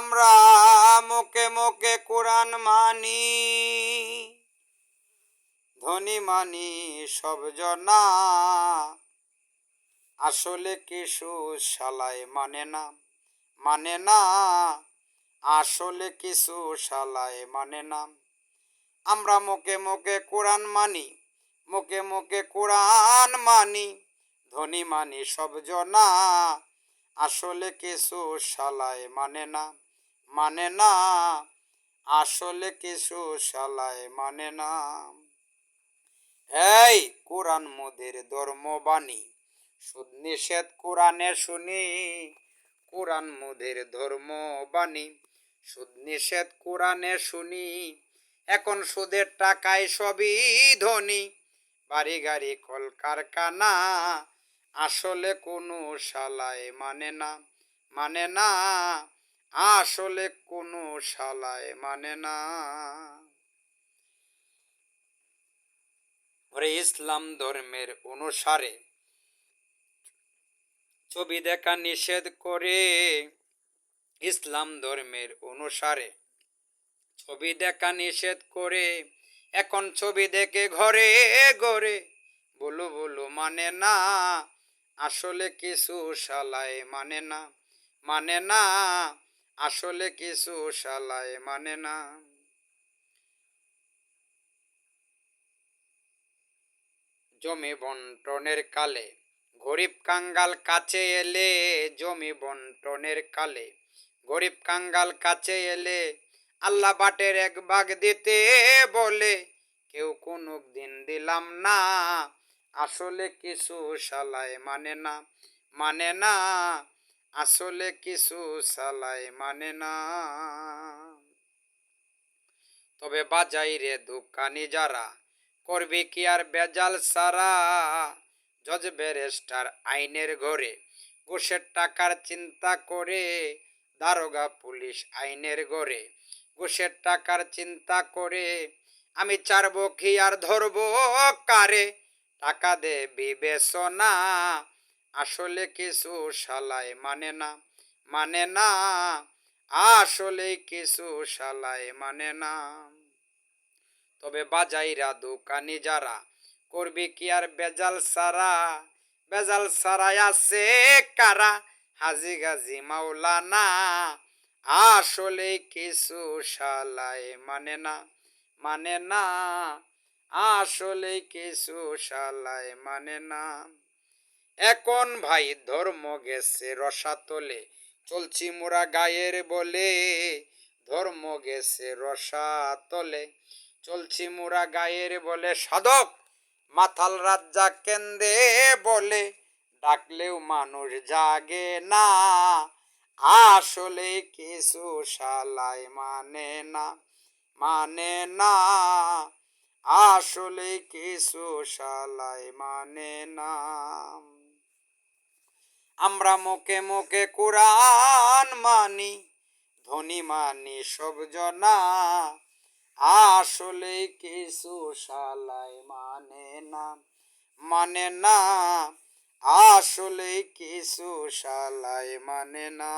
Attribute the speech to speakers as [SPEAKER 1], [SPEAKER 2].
[SPEAKER 1] আমরা মুখে মুখে কোরআন মানি, ধনী মানি সব জনা। আসলে কিছু শালায় মানে না মানে না। আসলে কিছু শালায় মানে না। আমরা মুখে মুখে কোরআন মানি, মুখে মুখে কোরআন মানি, ধনী মানি সব জনা। আসলে কিছু শালায় মানে না। মানে না, আসলে কিছু শালায় মানে না। এই কোরআন মোদের ধর্মবাণী সুদ নিষেধ কোরআনে শুনি। কোরআন মোদের ধর্মবাণী সুদ নিষেধ কোরআনে শুনি। এখন সুদের টাকায় সবই ধনী। বাড়ি গাড়ি কল কারখানা আসলে কোনো শালায় মানে না মানে না। আসলে কোনো শালায় মানে না। ওরে ইসলাম ধর্মের অনুসারে ছবি দেখা নিষেধ করে ইসলাম ধর্মের অনুসারে। ছবি দেখা নিষেধ করে, এখন ছবি দেখে ঘরে ঘরে বলু বলু মানে না। আসলে কিছু শালায় মানে না মানে না। আসলে কিছু শালায় মানে না। জমি বন্টনের কালে, গরিব কাঙ্গাল কাছে এলে জমি বন্টনের কালে, গরিব কাঙ্গাল কাছে এলে আল্লাহ বাটের এক ভাগ দিতে বলে, কেউ কোনো দিন দিলাম না। আসলে কিছু শালায় মানে না মানে না। আসলে কিছু সালাই মানে না। তবে বাজাই রে দোকানি যারা, করবে কি আর বেজাল সারা? জজ ব্যারিস্টার আইনের ঘরে ঘুষের টাকার চিন্তা করে, দারোগা পুলিশ আইনের ঘরে ঘুষের টাকার চিন্তা করে। আমি চারব কি আর ধরব কারে? টাকা দে বিবেচনা। আসলে কিছু শালায় মানে না মানে না। আসলে কিছু শালায় মানে না। তবে বাজাইরা দোকানি যারা, করবি কি আর বেজাল সারা? বেজাল সারাই আছে কারা? হাজি গাজি মাওলানা। আসলে কিছু শালায় মানে না মানে না। আসলে কিছু শালায় মানে না। এখন ভাই? ধর্ম গেছে রসাতলে, চলছি মোরা গায়ের বলে। ধর্ম গেছে রসাতলে, চলছি মোরা গায়ের বলে। সাধক, মাথাল রাজ্জা কেন্দ্রে বলে। ডাকলেও মানুষ জাগে না, আসলে কিছু শালায় মানে না মানে না, আসলে কিছু শালায় মানে না। আমরা মুখে মুখে কোরআন মানি ধনী মানি সব জনা। আসলে কিছু সালাই মানে না মানে না। আসলে কিছু সালাই মানে না।